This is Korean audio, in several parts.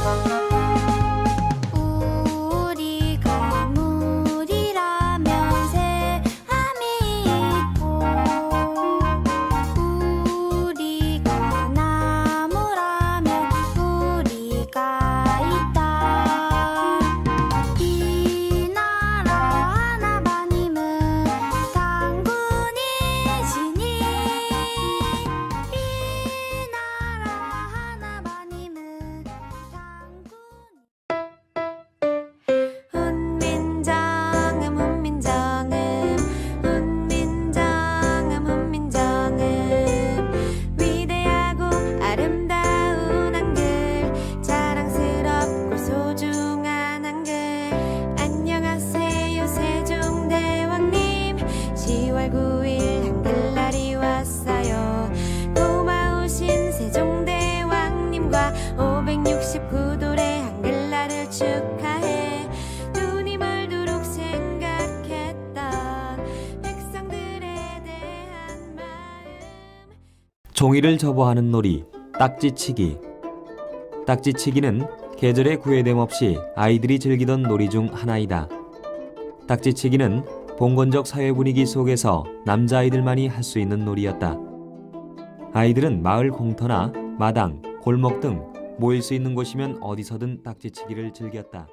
Bye. 569돌의 한글날을 축하해 눈이 멀도록 생각했던 백성들에 대한 마음 종이를 접어하는 놀이 딱지치기 딱지치기는 계절의 구애됨 없이 아이들이 즐기던 놀이 중 하나이다. 딱지치기는 봉건적 사회 분위기 속에서 남자아이들만이 할 수 있는 놀이였다. 아이들은 마을 공터나 마당, 골목 등 모일 수 있는 곳이면 어디서든 딱지치기를 즐겼다.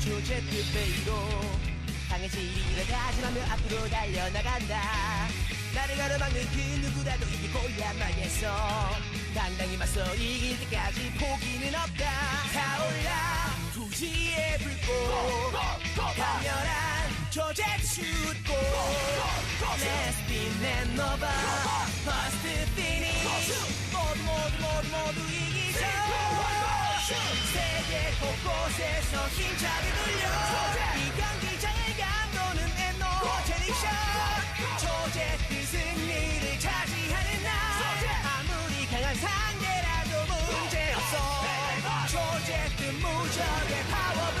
조제 뜻대로 강해질 일을 다짐하며 앞으로 달려나간다. 나를 가로막는 그 누구라도 이기고야 말겠어 당당히 맞서 이길 때까지 포기는 없다. 타올라 부지의 불꽃 강렬한 조제 슛고 Let's be First finish. 모두 모두 모두 모두 곳곳에서 힘차게 돌려. 이 경기장을 감도는 에너제닉샷. 조제트 승리를 차지하는 날. 아무리 강한 상대라도 문제없어. 조제트 무적의 파워